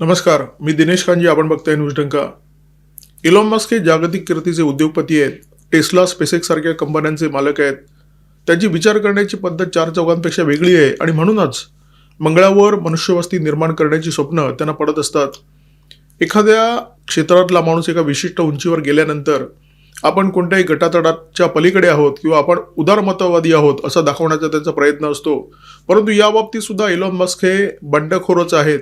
नमस्कार मी दिनेश कांजी आपण बघताय न्यूज डंका इलॉन मस्क हे जागतिक कीर्तीचे उद्योगपती आहेत. टेस्ला स्पेसेक सारख्या कंपन्यांचे मालक आहेत. त्यांची विचार करण्याची पद्धत चार चौघांपेक्षा वेगळी आहे आणि म्हणूनच मंगळावर मनुष्यवस्ती निर्माण करण्याची स्वप्न त्यांना पडत असतात. एखाद्या क्षेत्रातला माणूस एका विशिष्ट उंचीवर गेल्यानंतर आपण कोणत्याही गटातडाच्या पलीकडे आहोत किंवा आपण उदारमतवादी आहोत असं दाखवण्याचा त्यांचा प्रयत्न असतो. परंतु या बाबतीत सुद्धा इलॉन मस्क हे बंडखोरच आहेत.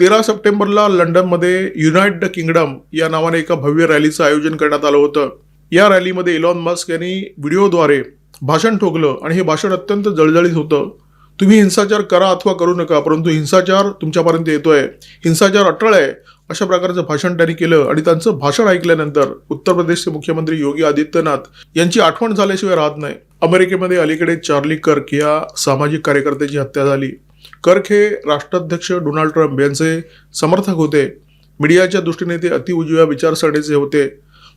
तेरा सप्टेंबरला लंडनमध्ये युनायटेड किंगडम या नावाने एका भव्य रॅलीचं आयोजन करण्यात आलं होतं. या रॅलीमध्ये इलॉन मस्क यांनी व्हिडिओद्वारे भाषण ठोकलं आणि हे भाषण अत्यंत जळजळीत होतं. तुम्ही हिंसाचार करा अथवा करू नका परंतु हिंसाचार तुमच्यापर्यंत येतोय. हिंसाचार अटळ आहे अशा प्रकारचं भाषण त्यांनी केलं आणि त्यांचं भाषण ऐकल्यानंतर उत्तर प्रदेशचे मुख्यमंत्री योगी आदित्यनाथ यांची आठवण झाल्याशिवाय राहत नाही. अमेरिकेमध्ये अलीकडे चार्ली कर्क या सामाजिक कार्यकर्त्याची हत्या झाली. कर्क हे राष्ट्राध्यक्ष डोनाल्ड ट्रम्प यांचे समर्थक होते. मीडियाच्या दृष्टीने ते अति उजव्या विचारसरणीचे होते.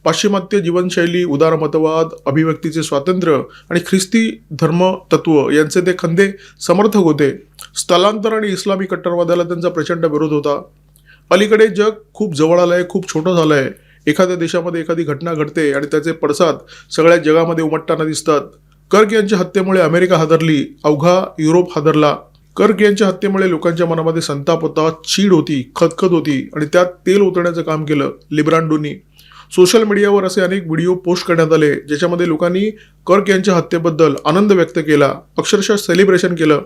पाश्चिमात्य जीवनशैली उदारमतवाद अभिव्यक्तीचे स्वातंत्र्य आणि ख्रिस्ती धर्म तत्व यांचे ते खंदे समर्थक होते. स्थलांतर आणि इस्लामी कट्टरवादाला त्यांचा प्रचंड विरोध होता. अलीकडे जग खूप जवळ आलं आहे खूप छोटं झालं आहे एखाद्या देशामध्ये एखादी घटना घडते आणि त्याचे पडसाद सगळ्या जगामध्ये उमटताना दिसतात. कर्क यांच्या हत्येमुळे अमेरिका हादरली अवघा युरोप हादरला. कर्क यांच्या हत्येमुळे लोकांच्या मनामध्ये संताप होता चीड होती खतखत होती आणि त्यात तेल ओतण्याचं काम केलं लिब्रांडोनी. सोशल मीडियावर असे अनेक व्हिडिओ पोस्ट करण्यात आले ज्याच्यामध्ये लोकांनी कर्क यांच्या हत्येबद्दल आनंद व्यक्त केला अक्षरशः सेलिब्रेशन केलं.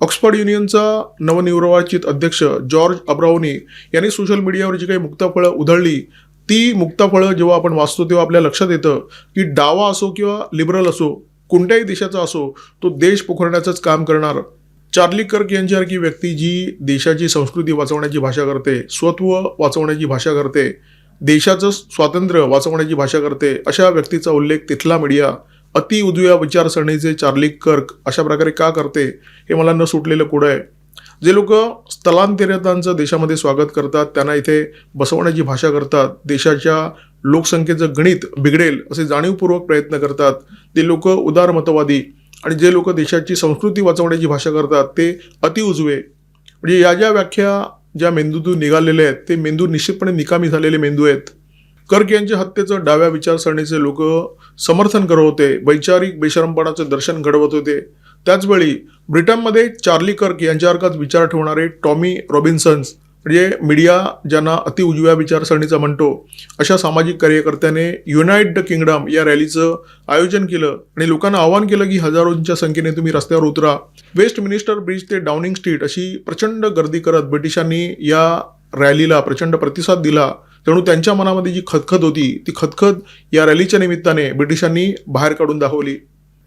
ऑक्सफर्ड युनियनचा नवनिर्वाचित अध्यक्ष जॉर्ज अब्राउनी यांनी सोशल मीडियावर जी काही मुक्ताफळं उधळली ती मुक्ताफळं जेव्हा आपण वाचतो तेव्हा आपल्या लक्षात येतं की डावा असो किंवा लिबरल असो कोणत्याही देशाचा असो तो देश पोखरण्याचंच काम करणार. चार्ली कर्क यांच्यासारखी व्यक्ती जी देशाची संस्कृती वाचवण्याची भाषा करते स्वत्व वाचवण्याची भाषा करते देशाचं स्वातंत्र्य वाचवण्याची भाषा करते अशा व्यक्तीचा उल्लेख तिथला मीडिया अति उजव्या विचारसरणीचे चार्ली कर्क अशा प्रकारे का करते हे मला न सुटलेलं कुठं आहे? जे लोक स्थलांतरितांचं देशामध्ये स्वागत करतात त्यांना इथे बसवण्याची भाषा करतात देशाच्या लोकसंख्येचं गणित बिघडेल असे जाणीवपूर्वक प्रयत्न करतात ते लोक उदारमतवादी आणि जे लोक देशाची संस्कृती वाचवण्याची भाषा करतात ते अतिउजवे म्हणजे या ज्या व्याख्या ज्या मेंदूतून निघालेल्या आहेत ते मेंदू निश्चितपणे निकामी झालेले मेंदू आहेत. कर्क यांच्या हत्येचं डाव्या विचारसरणीचे लोक समर्थन करत होते वैचारिक बेशरमपणाचं दर्शन घडवत होते. त्याचवेळी ब्रिटनमध्ये चार्ली कर्क यांच्यासारखाच विचार ठेवणारे टॉमी रॉबिन्सन्स म्हणजे मीडिया ज्यांना अति उजव्या विचारसरणीचा म्हणतो अशा सामाजिक कार्यकर्त्याने युनाइट द किंगडम या रॅलीचं आयोजन केलं आणि लोकांना आवाहन केलं की हजारोंच्या संख्येने तुम्ही रस्त्यावर उतरा. वेस्ट मिनिस्टर ब्रिज ते डाउनिंग स्ट्रीट अशी प्रचंड गर्दी करत ब्रिटिशांनी या रॅलीला प्रचंड प्रतिसाद दिला. जणू त्यांच्या मनामध्ये जी खतखत होती ती खतखत या रॅलीच्या निमित्ताने ब्रिटिशांनी बाहेर काढून दाखवली.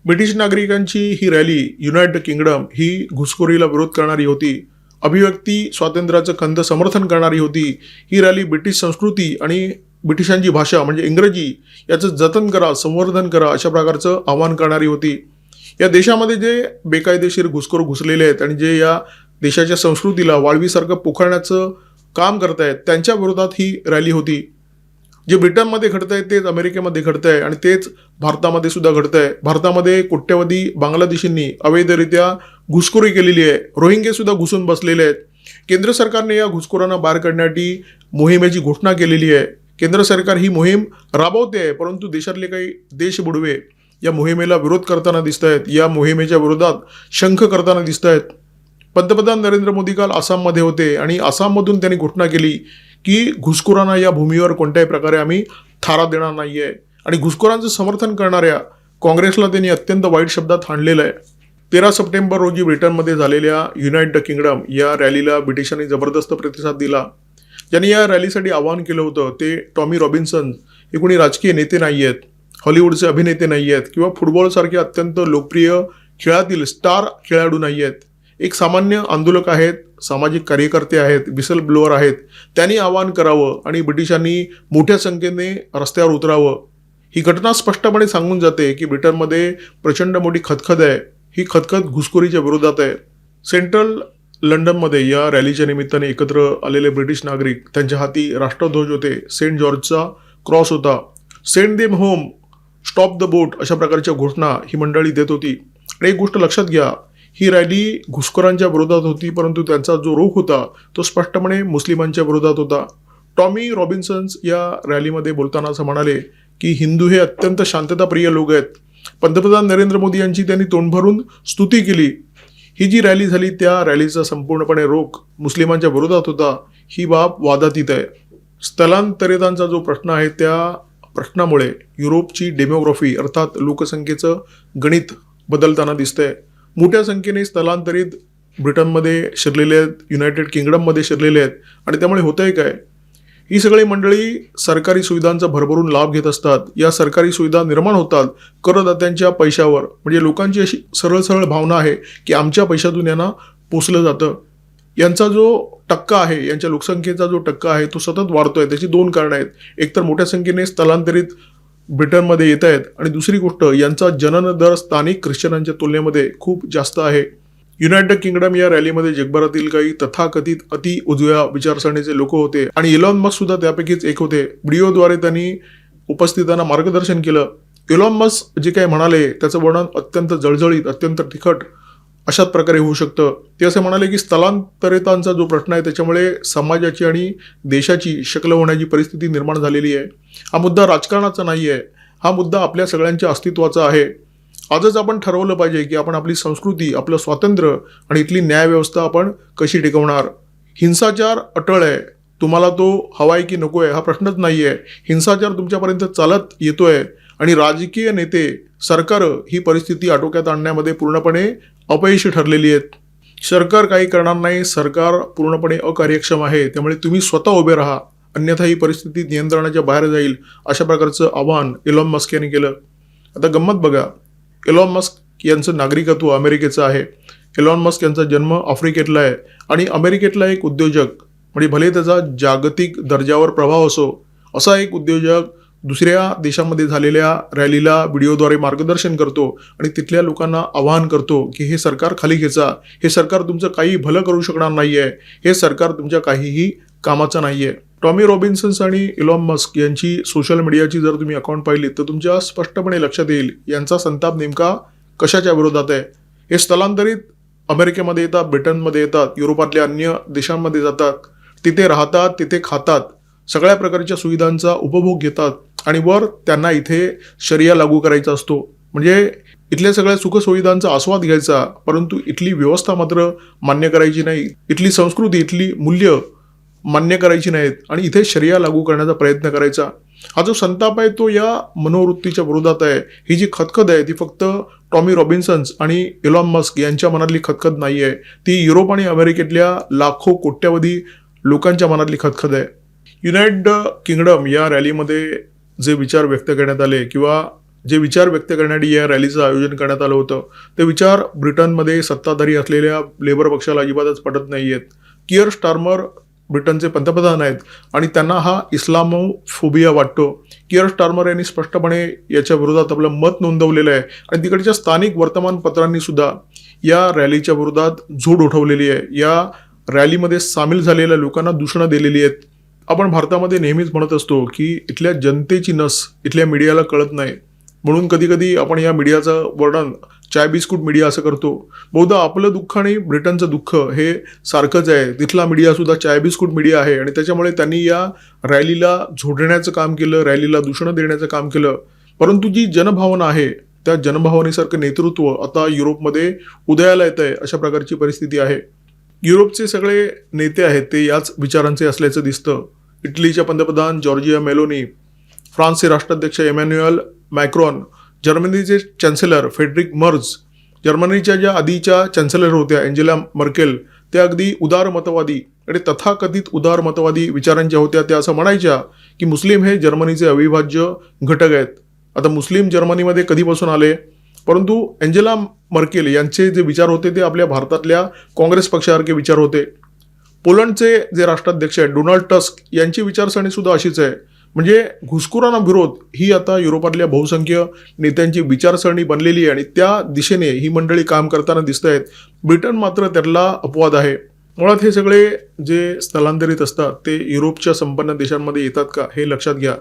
ब्रिटिश नागरिकांची ही रॅली युनायटेड किंगडम ही घुसखोरीला विरोध करणारी होती. अभिव्यक्ती स्वातंत्र्याचं खंद समर्थन करणारी होती. ही रॅली ब्रिटिश संस्कृती आणि ब्रिटिशांची भाषा म्हणजे इंग्रजी याचं जतन करा संवर्धन करा अशा प्रकारचं आवाहन करणारी होती. या देशामध्ये जे बेकायदेशीर घुसखोर घुसलेले आहेत आणि जे या देशाच्या संस्कृतीला वाळवीसारखं पोखळण्याचं काम करतायत त्यांच्या विरोधात ही रॅली होती. जे ब्रिटनमध्ये घडत आहे तेच अमेरिकेमध्ये घडत आहे आणि तेच भारतामध्ये सुद्धा घडत आहे भारतामध्ये कोट्यवधी बांगलादेशींनी अवैधरित्या घुसखोरी केलेली आहे. रोहिंगे सुद्धा घुसून बसलेले आहेत. केंद्र सरकारने या घुसखोरांना बाहेर काढण्यासाठी मोहिमेची घोषणा केलेली आहे. केंद्र सरकार ही मोहीम राबवते आहे परंतु देशातले काही देश बुडवे या मोहिमेला विरोध करताना दिसत आहेत या मोहिमेच्या विरोधात शंख करताना दिसत आहेत पंतप्रधान नरेंद्र मोदी काल आसाममध्ये होते आणि आसाममधून त्यांनी घोषणा केली की घुसखोरांना या भूमीवर कोणत्याही प्रकारे आम्ही थारा देणार नाही आहे आणि घुसखोरांचं समर्थन करणाऱ्या काँग्रेसला त्यांनी अत्यंत वाईट शब्दात हाणलेलं आहे. तेरा सप्टेंबर रोजी ब्रिटनमध्ये झालेल्या युनायटेड द किंगडम या रॅलीला ब्रिटिशांनी जबरदस्त प्रतिसाद दिला. ज्यांनी या रॅलीसाठी आवाहन केलं होतं ते टॉमी रॉबिन्सन हे कोणी राजकीय नेते नाही आहेत हॉलिवूडचे अभिनेते नाही आहेत किंवा फुटबॉलसारखे अत्यंत लोकप्रिय खेळातील स्टार खेळाडू नाही आहेत एक सामान्य आंदोलक आहेत सामाजिक कार्यकर्ते आहेत विसल ब्लोअर आहेत त्यांनी आवाहन करावं आणि ब्रिटिशांनी मोठ्या संख्येने रस्त्यावर उतरावं. ही घटना स्पष्टपणे सांगून जाते की ब्रिटनमध्ये प्रचंड मोठी खतखत आहे. ही खतखत घुसखोरीच्या विरोधात आहे. सेंट्रल लंडनमध्ये या रॅलीच्या निमित्ताने एकत्र आलेले ब्रिटिश नागरिक त्यांच्या हाती राष्ट्रध्वज होते. सेंट जॉर्जचा क्रॉस होता. Send them home stop the boat अशा प्रकारच्या घोषणा ही मंडळी देत होती. आणि एक गोष्ट लक्षात घ्या ही रॅली घुसखोरांच्या विरोधात होती परंतु त्यांचा जो रोख होता तो स्पष्टपणे मुस्लिमांच्या विरोधात होता. टॉमी रॉबिन्सन्स या रॅलीमध्ये बोलताना असं म्हणाले की हिंदू हे अत्यंत शांतताप्रिय लोक आहेत. पंतप्रधान नरेंद्र मोदी यांची त्यांनी तोंड भरून स्तुती केली. ही जी रॅली झाली त्या रॅलीचा संपूर्णपणे रोख मुस्लिमांच्या विरोधात होता. ही बाब वादातीत आहे. स्थलांतरितांचा जो प्रश्न आहे त्या प्रश्नामुळे युरोपची डेमोग्राफी अर्थात लोकसंख्येचं गणित बदलताना दिसतंय. मोठ्या संख्येने स्थलांतरित ब्रिटनमध्ये शिरलेले आहेत युनायटेड किंगडममध्ये शिरलेले आहेत. आणि त्यामुळे होतंय काय? ही सगळी मंडळी सरकारी सुविधांचा भरभरून लाभ घेत असतात. या सरकारी सुविधा निर्माण होतात करदात्यांच्या पैशावर. म्हणजे लोकांची अशी सरळ सरळ भावना आहे की आमच्या पैशातून यांना पोचलं जातं. यांचा जो टक्का आहे यांच्या लोकसंख्येचा जो टक्का आहे तो सतत वाढतोय. त्याची दोन कारणं आहेत. एकतर मोठ्या संख्येने स्थलांतरित ब्रिटनमध्ये येत आहेत. आणि दुसरी गोष्ट यांचा जनन दर स्थानिक ख्रिश्चनांच्या तुलनेमध्ये खूप जास्त आहे. युनायटेड किंगडम या रॅलीमध्ये जगभरातील काही तथाकथित अति उजव्या विचारसरणीचे लोक होते आणि इलॉन मस्क सुद्धा त्यापैकीच एक होते. व्हिडिओद्वारे त्यांनी उपस्थितांना मार्गदर्शन केलं. इलॉन मस्क जे काही म्हणाले त्याचं वर्णन अत्यंत जळजळीत अत्यंत तिखट अशाच प्रकारे होऊ शकतं. ते असे म्हणाले की स्थलांतरितांचा जो प्रश्न आहे त्याच्यामुळे समाजाची आणि देशाची शकल होण्याची परिस्थिती निर्माण झालेली आहे. हा मुद्दा राजकारणाचा नाही आहे. हा मुद्दा आपल्या सगळ्यांच्या अस्तित्वाचा आहे. आजच आपण ठरवलं पाहिजे की आपण आपली संस्कृती आपलं स्वातंत्र्य आणि इथली न्यायव्यवस्था आपण कशी टिकवणार. हिंसाचार अटळ आहे. तुम्हाला तो हवाय की नको आहे हा प्रश्नच नाही आहे. हिंसाचार तुमच्यापर्यंत चालत येतोय आणि राजकीय नेते सरकार ही परिस्थिती आटोक्यात आणण्यामध्ये पूर्णपणे अपयशी ठरलेली आहेत. सरकार काही करणार नाही सरकार पूर्णपणे अकार्यक्षम आहे त्यामुळे तुम्ही स्वतः उभे राहा अन्यथा ही परिस्थिती नियंत्रणाच्या बाहेर जाईल अशा प्रकारचं आव्हान इलॉन मस्क यांनी केलं. आता गंमत बघा. इलॉन मस्क यांचं नागरिकत्व अमेरिकेचं आहे. इलॉन मस्क यांचा जन्म आफ्रिकेतला आहे. आणि अमेरिकेतला एक उद्योजक म्हणजे भले त्याचा जागतिक दर्जावर प्रभाव असो असा एक उद्योजक दुसऱ्या देशामध्ये झालेल्या रॅलीला व्हिडिओद्वारे मार्गदर्शन करतो आणि तिथल्या लोकांना आवाहन करतो की हे सरकार खाली खेचा. हे सरकार तुमचं काही भलं करू शकणार नाही आहे हे सरकार तुमच्या काहीही कामाचं नाही आहे टॉमी रॉबिन्सन्स आणि इलॉन मस्क यांची सोशल मीडियाची जर तुम्ही अकाउंट पाहिली तर तुमच्या स्पष्टपणे लक्षात येईल यांचा संताप नेमका कशाच्या विरोधात आहे? हे स्थलांतरित अमेरिकेमध्ये येतात ब्रिटनमध्ये येतात युरोपातल्या अन्य देशांमध्ये जातात. तिथे राहतात तिथे खातात. सगळ्या प्रकारच्या सुविधांचा उपभोग घेतात. आणि वर त्यांना इथे शरिया लागू करायचा असतो. म्हणजे इथल्या सगळ्या सुखसुविधांचा आस्वाद घ्यायचा परंतु इथली व्यवस्था मात्र मान्य करायची नाही. इथली संस्कृती इथली मूल्य मान्य करायची नाहीत आणि इथे शरिया लागू करण्याचा प्रयत्न करायचा. हा जो संताप आहे तो या मनोवृत्तीच्या विरोधात आहे. ही जी खतखत आहे ती फक्त टॉमी रॉबिन्सन्स आणि इलॉन मस्क यांच्या मनातली खतखत नाही आहे ती युरोप आणि अमेरिकेतल्या लाखो कोट्यावधी लोकांच्या मनातली खतखत आहे. युनायटेड किंगडम या रॅलीमध्ये जे विचार व्यक्त करण्यात आले किंवा जे विचार व्यक्त करण्यासाठी या रॅलीचं आयोजन करण्यात आलं होतं ते विचार ब्रिटनमध्ये सत्ताधारी असलेल्या लेबर पक्षाला अजिबातच पटत नाही आहेत किअर स्टार्मर ब्रिटनचे पंतप्रधान आहेत आणि त्यांना हा इस्लामोफोबिया वाटतो. किअर स्टार्मर यांनी स्पष्टपणे याच्या विरोधात आपलं मत नोंदवलेलं आहे आणि तिकडच्या स्थानिक वर्तमानपत्रांनी सुद्धा या रॅलीच्या विरोधात झोड उठवलेली आहे. या रॅलीमध्ये सामील झालेल्या लोकांना दूषणं दिलेली आहेत. आपण भारतामध्ये नेहमीच म्हणत असतो की इथल्या जनतेची नस इथल्या मीडियाला कळत नाही. म्हणून कधी कधी आपण या मीडियाचं वर्णन चाय बिस्कुट मीडिया असं करतो. बहुधा आपलं दुःख आणि ब्रिटनचं दुःख हे सारखंच आहे. तिथला मीडिया सुद्धा चाय बिस्कुट मीडिया आहे आणि त्याच्यामुळे त्यांनी या रॅलीला झोडण्याचं काम केलं रॅलीला दूषणं देण्याचं काम केलं. परंतु जी जनभावना आहे त्या जनभावनेसारखं नेतृत्व आता युरोपमध्ये उदयाला येत आहे अशा प्रकारची परिस्थिती आहे. युरोपचे सगळे नेते आहेत ते याच विचारांचे असल्याचं दिसतं. इटलीच्या पंतप्रधान जॉर्जिया मेलोनी फ्रान्सचे राष्ट्राध्यक्ष एमॅन्युअल मॅक्रॉन जर्मनीचे चॅन्सेलर फेडरिक मर्ज जर्मनीच्या ज्या आधीच्या चॅन्सेलर होत्या एंजेला मर्केल त्या अगदी उदारमतवादी आणि तथाकथित उदारमतवादी विचारांच्या होत्या. त्या असं म्हणायच्या की मुस्लिम हे जर्मनीचे अविभाज्य घटक आहेत. आता मुस्लिम जर्मनीमध्ये कधीपासून आले? परंतु एंजेला मर्केल यांचे जे विचार होते ते आपल्या भारतातल्या काँग्रेस पक्षासारखे विचार होते. पोलंडचे जे राष्ट्राध्यक्ष आहेत डोनाल्ड टस्क यांची विचारसरणी सुद्धा अशीच आहे. म्हणजे घुसखोरांना विरोध ही आता युरोपातल्या बहुसंख्य नेत्यांची विचारसरणी बनलेली आहे आणि त्या दिशेने ही मंडळी काम करताना दिसत आहेत. ब्रिटन मात्र त्यातला अपवाद आहे. मुळात हे सगळे जे स्थलांतरित असतात ते युरोपच्या संपन्न देशांमध्ये येतात का हे लक्षात घ्या.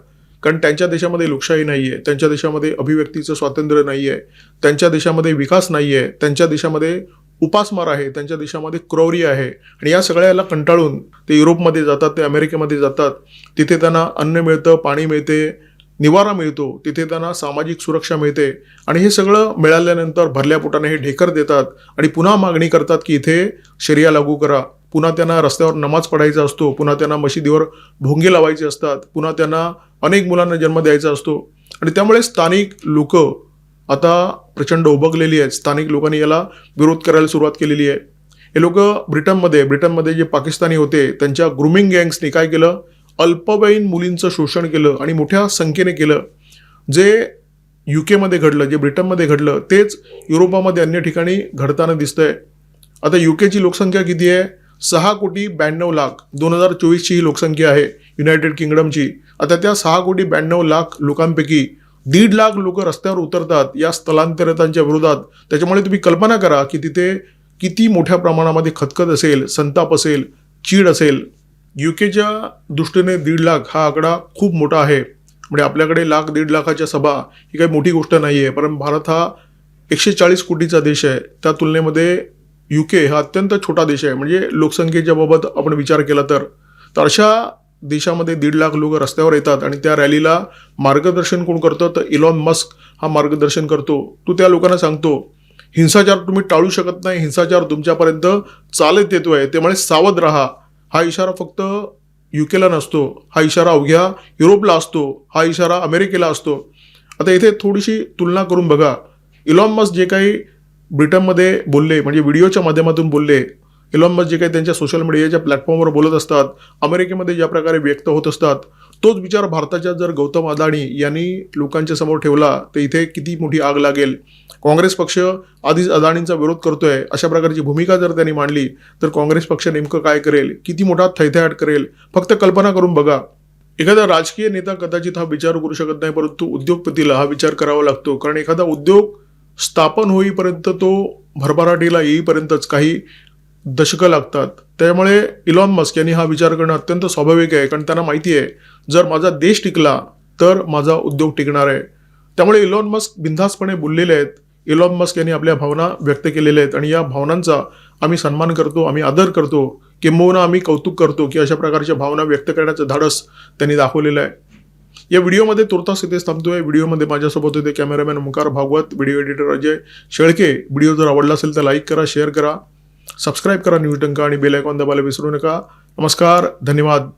कारण त्यांच्या देशामध्ये लोकशाही नाही आहे त्यांच्या देशामध्ये अभिव्यक्तीचं स्वातंत्र्य नाही आहे त्यांच्या देशामध्ये विकास नाही आहे त्यांच्या देशामध्ये उपासमार आहे त्यांच्या देशामध्ये क्रौरी आहे आणि या सगळ्याला कंटाळून ते युरोपमध्ये जातात ते अमेरिकेमध्ये जातात. तिथे त्यांना अन्न मिळतं पाणी मिळते निवारा मिळतो. तिथे त्यांना सामाजिक सुरक्षा मिळते. आणि हे सगळं मिळाल्यानंतर भरल्या पोटाने हे ढेकर देतात आणि पुन्हा मागणी करतात की इथे शरिया लागू करा. पुन्हा त्यांना रस्त्यावर नमाज पडायचा असतो पुन्हा त्यांना मशिदीवर भोंगे लावायचे असतात पुन्हा त्यांना अनेक मुलांना जन्म द्यायचा असतो. आणि त्यामुळे स्थानिक लोक आता प्रचंड उभगलेली आहे. स्थानिक लोकांनी याला विरोध करायला सुरुवात केलेली आहे. हे लोक ब्रिटनमध्ये ब्रिटनमध्ये जे पाकिस्तानी होते त्यांच्या ग्रुमिंग गँग्सनी काय केलं? अल्पवयीन मुलींचं शोषण केलं आणि मोठ्या संख्येने केलं. जे यू केमध्ये घडलं जे ब्रिटनमध्ये घडलं तेच युरोपामध्ये अन्य ठिकाणी घडताना दिसतंय. आता यू केची लोकसंख्या किती आहे? सहा कोटी ब्याण्णव लाख. दोन हजार चोवीसची ही लोकसंख्या आहे युनायटेड किंगडमची आता त्या सहा कोटी ब्याण्णव लाख लोकांपैकी दीड लाख लोक रस्त्यावर उतरतात या स्थलांतरितांच्या विरोधात. त्याच्यामुळे तुम्ही कल्पना करा की तिथे किती मोठ्या प्रमाणामध्ये खतखत असेल संताप असेल चीड असेल. यू केच्या दृष्टीने दीड लाख हा आकडा खूप मोठा आहे. म्हणजे आपल्याकडे लाख दीड लाखाच्या सभा ही काही मोठी गोष्ट नाही आहे कारण भारत हा एकशे चाळीस कोटीचा देश आहे. त्या तुलनेमध्ये यू के हा अत्यंत छोटा देश आहे. म्हणजे लोकसंख्येच्या बाबत आपण विचार केला तर. तर अशा देशामध्ये दीड लाख लोक रस्त्यावर येतात आणि त्या रॅलीला मार्गदर्शन कोण करतं? तर इलॉन मस्क हा मार्गदर्शन करतो. तो त्या लोकांना सांगतो हिंसाचार तुम्ही टाळू शकत नाही. हिंसाचार तुमच्यापर्यंत चालत येतो आहे त्यामुळे सावध राहा. हा इशारा फक्त युकेला नसतो. हा इशारा अवघ्या युरोपला असतो. हा इशारा अमेरिकेला असतो. आता इथे थोडीशी तुलना करून बघा. इलॉन मस्क जे काही ब्रिटनमध्ये बोलले म्हणजे व्हिडिओच्या माध्यमातून बोलले इलॉन मस्क जे काही त्यांच्या सोशल मीडियाच्या प्लॅटफॉर्मवर बोलत असतात अमेरिकेमध्ये ज्या प्रकारे व्यक्त होत असतात तोच विचार भारताच्या जर गौतम अदाणी यांनी लोकांच्या समोर ठेवला तर इथे किती मोठी आग लागेल? काँग्रेस पक्ष आधीच अदाणींचा विरोध करतोय अशा प्रकारची भूमिका जर त्यांनी मांडली तर काँग्रेस पक्ष नेमकं काय करेल? किती मोठा थैथयाट करेल? फक्त कल्पना करून बघा. एखादा राजकीय नेता कदाचित हा विचार करू शकत नाही परंतु उद्योगपतीला हा विचार करावा लागतो. कारण एखादा उद्योग स्थापन होईपर्यंत तो भरभराटीला येईपर्यंतच काही दशकं लागतात. त्यामुळे इलॉन मस्क यांनी हा विचार करणं अत्यंत स्वाभाविक आहे कारण त्यांना माहिती आहे जर माझा देश टिकला तर माझा उद्योग टिकणार आहे. त्यामुळे इलॉन मस्क बिनधास्तपणे बोललेले आहेत. इलॉन मस्क यांनी आपल्या भावना व्यक्त केलेल्या आहेत आणि या भावनांचा आम्ही सन्मान करतो आम्ही आदर करतो किंबहुना आम्ही कौतुक करतो की अशा प्रकारच्या भावना व्यक्त करण्याचं धाडस त्यांनी दाखवलेलं आहे. या व्हिडिओमध्ये तुर्तास इथेच थांबतोय. व्हिडिओमध्ये माझ्यासोबत होते cameraman Omkar Bhagwat video editor Ajay Shelke. Video जर आवडला असेल तर लाईक करा शेअर करा. सबस्क्राईब करा न्यूज टंका आणि बेल आयकॉन दाबायला विसरू नका. नमस्कार धन्यवाद.